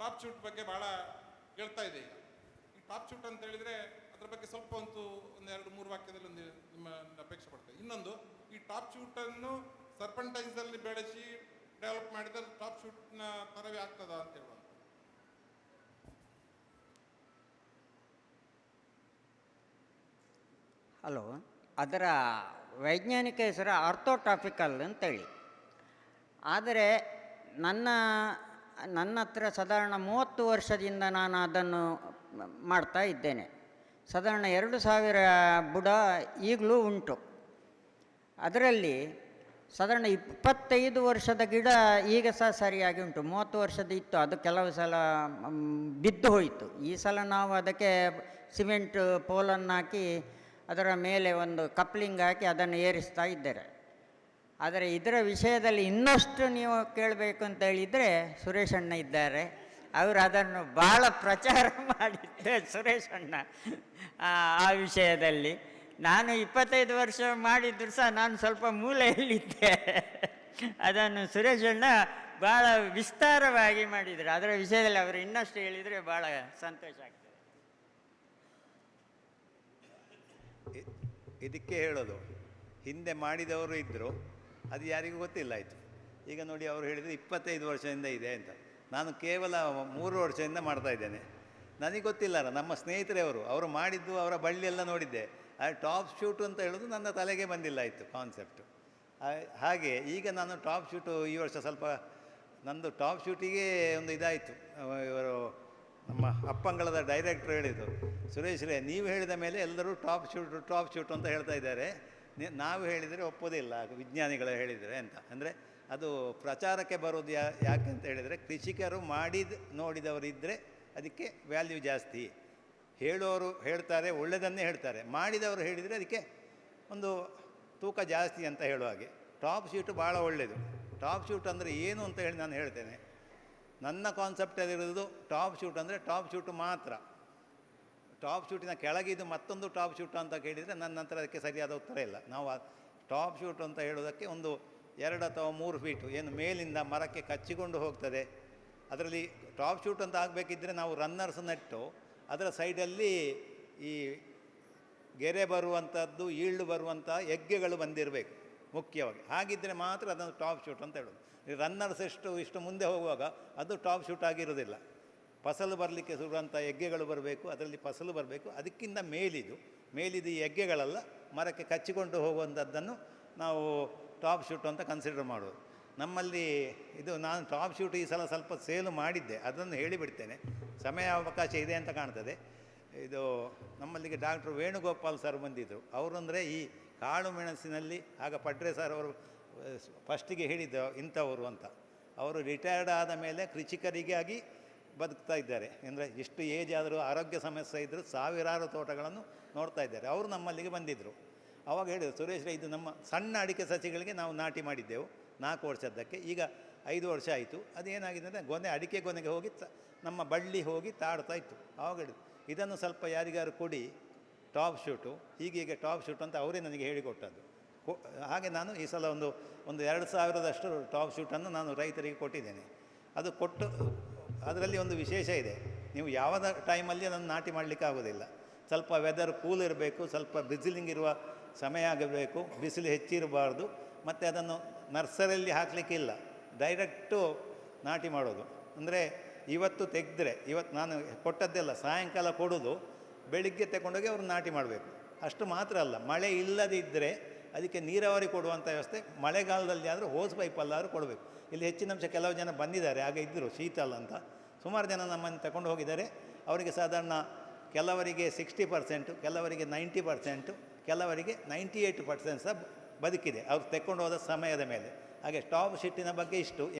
Top shoot ಬಗ್ಗೆ ಬಹಳ ಹೇಳ್ತಾ ಇದೆ ಈಗ. ಈ ಟಾಪ್ ಶೂಟ್ ಅಂತ ಹೇಳಿದ್ರೆ ಅದ್ರ ಬಗ್ಗೆ ಸ್ವಲ್ಪ ಒಂದು ಒಂದು ಎರಡು ಮೂರು ವಾಕ್ಯದಲ್ಲಿ ಒಂದು ನಿಮ್ಮ ಅಪೇಕ್ಷೆ ಪಡ್ತೇವೆ ಇನ್ನೊಂದು, ಈ ಟಾಪ್ ಶೂಟನ್ನು ಅಲ್ಲಿ ಬೆಳೆಸಿ ಡೆವಲಪ್ ಮಾಡಿದರೆ ಟಾಪ್ ಶೂಟ್ನ ತರವೇ ಆಗ್ತದ ಅಂತ ಹೇಳುವಂತ ಹಲೋ, ಅದರ ವೈಜ್ಞಾನಿಕ ಹೆಸರು ಆರ್ಥೋಟಾಪಿಕಲ್ ಅಂತೇಳಿ. ಆದರೆ ನನ್ನ ನನ್ನ ಹತ್ರ ಸಾಧಾರಣ ಮೂವತ್ತು ವರ್ಷದಿಂದ ನಾನು ಅದನ್ನು ಮಾಡ್ತಾ ಇದ್ದೇನೆ. ಸಾಧಾರಣ ಎರಡು ಸಾವಿರ ಬುಡ ಈಗಲೂ ಉಂಟು. ಅದರಲ್ಲಿ ಸಾಧಾರಣ ಇಪ್ಪತ್ತೈದು ವರ್ಷದ ಗಿಡ ಈಗ ಸಹ ಸರಿಯಾಗಿ ಉಂಟು. ಮೂವತ್ತು ವರ್ಷದ ಇತ್ತು, ಅದು ಕೆಲವು ಸಲ ಬಿದ್ದು ಹೋಯಿತು. ಈ ಸಲ ನಾವು ಅದಕ್ಕೆ ಸಿಮೆಂಟ್ ಪೋಲನ್ನು ಹಾಕಿ ಅದರ ಮೇಲೆ ಒಂದು ಕಪ್ಲಿಂಗ್ ಹಾಕಿ ಅದನ್ನು ಏರಿಸ್ತಾ ಇದ್ದಾರೆ ಆದರೆ ಇದರ ವಿಷಯದಲ್ಲಿ ಇನ್ನಷ್ಟು ನೀವು ಕೇಳಬೇಕು ಅಂತ ಹೇಳಿದರೆ ಸುರೇಶ್ ಅಣ್ಣ ಇದ್ದಾರೆ. ಅವರು ಅದನ್ನು ಭಾಳ ಪ್ರಚಾರ ಮಾಡಿದ್ದೆ ಸುರೇಶ್ ಅಣ್ಣ, ಆ ವಿಷಯದಲ್ಲಿ. ನಾನು ಇಪ್ಪತ್ತೈದು ವರ್ಷ ಮಾಡಿದ್ರು ಸಹ ನಾನು ಸ್ವಲ್ಪ ಮೂಲೆಯಲ್ಲಿದ್ದೆ. ಅದನ್ನು ಸುರೇಶ್ ಅಣ್ಣ ಭಾಳ ವಿಸ್ತಾರವಾಗಿ ಮಾಡಿದರು. ಅದರ ವಿಷಯದಲ್ಲಿ ಅವರು ಇನ್ನಷ್ಟು ಹೇಳಿದರೆ ಭಾಳ ಸಂತೋಷ ಆಗ್ತದೆ. ಇದಕ್ಕೆ ಹೇಳೋದು, ಹಿಂದೆ ಮಾಡಿದವರು ಇದ್ದರು ಅದು ಯಾರಿಗೂ ಗೊತ್ತಿಲ್ಲ ಆಯಿತು. ಈಗ ನೋಡಿ ಅವರು ಹೇಳಿದರೆ ಇಪ್ಪತ್ತೈದು ವರ್ಷದಿಂದ ಇದೆ ಅಂತ. ನಾನು ಕೇವಲ ಮೂರು ವರ್ಷದಿಂದ ಮಾಡ್ತಾ ಇದ್ದೇನೆ. ನನಗೆ ಗೊತ್ತಿಲ್ಲಲ್ಲ ನಮ್ಮ ಸ್ನೇಹಿತರೇ ಅವರು ಅವರು ಮಾಡಿದ್ದು ಅವರ ಬಳ್ಳಿಯೆಲ್ಲ ನೋಡಿದ್ದೆ. ಆ ಟಾಪ್ ಶೂಟು ಅಂತ ಹೇಳೋದು ನನ್ನ ತಲೆಗೆ ಬಂದಿಲ್ಲ ಆಯಿತು ಕಾನ್ಸೆಪ್ಟು ಹಾಗೆ ಈಗ ನಾನು ಟಾಪ್ ಶೂಟು ಈ ವರ್ಷ ಸ್ವಲ್ಪ, ನಂದು ಟಾಪ್ ಶೂಟಿಗೆ ಒಂದು ಇದಾಯಿತು. ಇವರು ನಮ್ಮ ಅಪ್ಪಂಗಳದ ಡೈರೆಕ್ಟ್ರು ಹೇಳಿದರು ಸುರೇಶ್ ರೇ, ನೀವು ಹೇಳಿದ ಮೇಲೆ ಎಲ್ಲರೂ ಟಾಪ್ ಶೂಟು, ಟಾಪ್ ಶೂಟ್ ಅಂತ ಹೇಳ್ತಾ ಇದ್ದಾರೆ. ನಾವು ಹೇಳಿದರೆ ಒಪ್ಪೋದಿಲ್ಲ ವಿಜ್ಞಾನಿಗಳು ಹೇಳಿದರೆ ಅಂತ. ಅಂದರೆ ಅದು ಪ್ರಚಾರಕ್ಕೆ ಬರೋದು ಯಾ, ಯಾಕೆ ಅಂತ ಹೇಳಿದರೆ ಕೃಷಿಕರು ಮಾಡಿದ ನೋಡಿದವರಿದ್ದರೆ ಅದಕ್ಕೆ ವ್ಯಾಲ್ಯೂ ಜಾಸ್ತಿ. ಹೇಳೋರು ಹೇಳ್ತಾರೆ ಒಳ್ಳೆಯದನ್ನೇ ಹೇಳ್ತಾರೆ. ಮಾಡಿದವರು ಹೇಳಿದರೆ ಅದಕ್ಕೆ ಒಂದು ತೂಕ ಜಾಸ್ತಿ ಅಂತ ಹೇಳುವ ಹಾಗೆ. ಟಾಪ್ ಶೂಟ್ ಭಾಳ ಒಳ್ಳೆಯದು ಟಾಪ್ ಶೂಟ್ ಅಂದರೆ ಏನು ಅಂತ ಹೇಳಿ ನಾನು ಹೇಳ್ತೇನೆ. ನನ್ನ ಕಾನ್ಸೆಪ್ಟಲ್ಲಿರೋದು ಟಾಪ್ ಶೂಟ್ ಅಂದರೆ ಟಾಪ್ ಶೂಟ್ ಮಾತ್ರ. ಟಾಪ್ ಶೂಟಿನ ಕೆಳಗಿದು ಮತ್ತೊಂದು ಟಾಪ್ ಶೂಟ್ ಅಂತ ಕೇಳಿದರೆ ನನ್ನ ನಂತರ ಅದಕ್ಕೆ ಸರಿಯಾದ ಉತ್ತರ ಇಲ್ಲ. ನಾವು ಟಾಪ್ ಶೂಟ್ ಅಂತ ಹೇಳೋದಕ್ಕೆ ಒಂದು ಎರಡು ಅಥವಾ ಮೂರು ಫೀಟು, ಏನು ಮೇಲಿಂದ ಮರಕ್ಕೆ ಕಚ್ಚಿಕೊಂಡು ಹೋಗ್ತದೆ. ಅದರಲ್ಲಿ ಟಾಪ್ ಶೂಟ್ ಅಂತ ಆಗಬೇಕಿದ್ರೆ ನಾವು ರನ್ನರ್ಸ್ ನೆಟ್ಟು, ಅದರ ಸೈಡಲ್ಲಿ ಈ ಗೆರೆ ಬರುವಂಥದ್ದು ಈಳ್ಳು ಬರುವಂಥ ಹೆಗ್ಗೆಗಳು ಬಂದಿರಬೇಕು ಮುಖ್ಯವಾಗಿ. ಹಾಗಿದ್ದರೆ ಮಾತ್ರ ಅದನ್ನು ಟಾಪ್ ಶೂಟ್ ಅಂತ ಹೇಳೋದು. ರನ್ನರ್ಸ್ ಎಷ್ಟು, ಇಷ್ಟು ಮುಂದೆ ಹೋಗುವಾಗ ಅದು ಟಾಪ್ ಶೂಟ್ ಆಗಿರೋದಿಲ್ಲ ಫಸಲು ಬರಲಿಕ್ಕೆ ಸುರುವಂಥ ಹೆಗ್ಗೆಗಳು ಬರಬೇಕು, ಅದರಲ್ಲಿ ಫಸಲು ಬರಬೇಕು, ಅದಕ್ಕಿಂತ ಮೇಲಿದು ಮೇಲಿದು ಈ ಹೆಗ್ಗೆಗಳೆಲ್ಲ ಮರಕ್ಕೆ ಕಚ್ಚಿಕೊಂಡು ಹೋಗುವಂಥದ್ದನ್ನು ನಾವು ಟಾಪ್ ಶೂಟ್ ಅಂತ ಕನ್ಸಿಡರ್ ಮಾಡೋದು ನಮ್ಮಲ್ಲಿ ಇದು ನಾನು ಟಾಪ್ ಶೂಟ್ ಈ ಸಲ ಸ್ವಲ್ಪ ಸೇಲು ಮಾಡಿದ್ದೆ, ಅದನ್ನು ಹೇಳಿಬಿಡ್ತೇನೆ. ಸಮಯ ಅವಕಾಶ ಇದೆ ಅಂತ ಕಾಣ್ತದೆ. ಇದು ನಮ್ಮಲ್ಲಿಗೆ ಡಾಕ್ಟರ್ ವೇಣುಗೋಪಾಲ್ ಸರ್ ಬಂದಿದ್ದರು. ಅಂದರೆ ಈ ಕಾಳು ಮೆಣಸಿನಲ್ಲಿ, ಆಗ ಪಡ್ರೆ ಸರ್ ಅವರು ಫಸ್ಟಿಗೆ ಹೇಳಿದ್ದು ಇಂಥವರು ಅಂತ. ಅವರು ರಿಟೈರ್ಡ್ ಆದ ಮೇಲೆ ಕೃಷಿಕರಿಗಾಗಿ ಬದುಕ್ತಾ ಇದ್ದಾರೆ. ಅಂದರೆ ಎಷ್ಟು ಏಜ್ ಆದರೂ ಆರೋಗ್ಯ ಸಮಸ್ಯೆ ಇದ್ದರೂ ಸಾವಿರಾರು ತೋಟಗಳನ್ನು ನೋಡ್ತಾ ಇದ್ದಾರೆ. ಅವರು ನಮ್ಮಲ್ಲಿಗೆ ಬಂದಿದ್ದರು ಅವಾಗ ಹೇಳಿದರು, ಸುರೇಶ್ ಇದು ನಮ್ಮ ಸಣ್ಣ ಅಡಿಕೆ ಸಸಿಗಳಿಗೆ ನಾವು ನಾಟಿ ಮಾಡಿದ್ದೆವು ನಾಲ್ಕು ವರ್ಷದ್ದಕ್ಕೆ. ಈಗ ಐದು ವರ್ಷ ಆಯಿತು. ಅದೇನಾಗಿದೆ ಅಂದರೆ ಗೊನೆ, ಅಡಿಕೆ ಗೊನೆಗೆ ಹೋಗಿ ನಮ್ಮ ಬಳ್ಳಿ ಹೋಗಿ ತಾಡ್ತಾ ಇತ್ತು. ಆವಾಗ ಹೇಳಿದ್ರು, ಇದನ್ನು ಸ್ವಲ್ಪ ಯಾರಿಗಾರು ಕೊಡಿ, ಟಾಪ್ ಶೂಟು. ಹೀಗೀಗೆ ಟಾಪ್ ಶೂಟ್ ಅಂತ ಅವರೇ ನನಗೆ ಹೇಳಿಕೊಟ್ಟದ್ದು. ಕೊ, ಹಾಗೆ ನಾನು ಈ ಸಲ ಒಂದು ಒಂದು ಎರಡು ಸಾವಿರದಷ್ಟು ಟಾಪ್ ಶೂಟನ್ನು ನಾನು ರೈತರಿಗೆ ಕೊಟ್ಟಿದ್ದೇನೆ. ಅದು ಕೊಟ್ಟು ಅದರಲ್ಲಿ ಒಂದು ವಿಶೇಷ ಇದೆ. ನೀವು ಯಾವ ಟೈಮಲ್ಲಿ ಅದನ್ನು ನಾಟಿ ಮಾಡಲಿಕ್ಕೆ ಆಗೋದಿಲ್ಲ ಸ್ವಲ್ಪ ವೆದರ್ ಕೂಲ್ ಇರಬೇಕು, ಸ್ವಲ್ಪ ಬಿಸಿಲಿಂಗ್ ಇರುವ ಸಮಯ ಆಗಬೇಕು, ಬಿಸಿಲು ಹೆಚ್ಚಿರಬಾರ್ದು, ಮತ್ತು ಅದನ್ನು ನರ್ಸರಿಯಲ್ಲಿ ಹಾಕಲಿಕ್ಕಿಲ್ಲ ಡೈರೆಕ್ಟು ನಾಟಿ ಮಾಡೋದು. ಅಂದರೆ ಇವತ್ತು ತೆಗೆದ್ರೆ ಇವತ್ತು ನಾನು ಕೊಟ್ಟದ್ದೆಲ್ಲ ಸಾಯಂಕಾಲ ಕೊಡೋದು, ಬೆಳಿಗ್ಗೆ ತಗೊಂಡೋಗಿ ಅವ್ರು ನಾಟಿ ಮಾಡಬೇಕು. ಅಷ್ಟು ಮಾತ್ರ ಅಲ್ಲ. ಮಳೆ ಇಲ್ಲದಿದ್ದರೆ ಅದಕ್ಕೆ ನೀರಾವರಿ ಕೊಡುವಂಥ ವ್ಯವಸ್ಥೆ ಮಳೆಗಾಲದಲ್ಲಿ ಆದರೆ ಹೋಸ್ ಪೈಪಲ್ಲಾದರೂ ಕೊಡಬೇಕು. ಇಲ್ಲಿ ಹೆಚ್ಚಿನ ಅಂಶ ಕೆಲವು ಜನ ಬಂದಿದ್ದಾರೆ ಆಗ ಇದ್ದರು ಶೀತಲ್ ಅಂತ. ಸುಮಾರು ಜನ ನಮ್ಮನ್ನು ತಗೊಂಡು ಹೋಗಿದ್ದಾರೆ. ಅವರಿಗೆ ಸಾಧಾರಣ ಕೆಲವರಿಗೆ ಸಿಕ್ಸ್ಟಿ ಪರ್ಸೆಂಟು ಕೆಲವರಿಗೆ ನೈಂಟಿ ಪರ್ಸೆಂಟು ಕೆಲವರಿಗೆ ನೈಂಟಿ ಏಯ್ಟ್ ಪರ್ಸೆಂಟ್ ಸಹ ಬದುಕಿದೆ. ಅವ್ರು ತೆಕ್ಕೊಂಡು ಹೋದ ಸಮಯದ ಮೇಲೆ. ಹಾಗೆ ಸ್ಟಾಪ್ ಶಿಟ್ಟಿನ ಬಗ್ಗೆ ಇಷ್ಟು.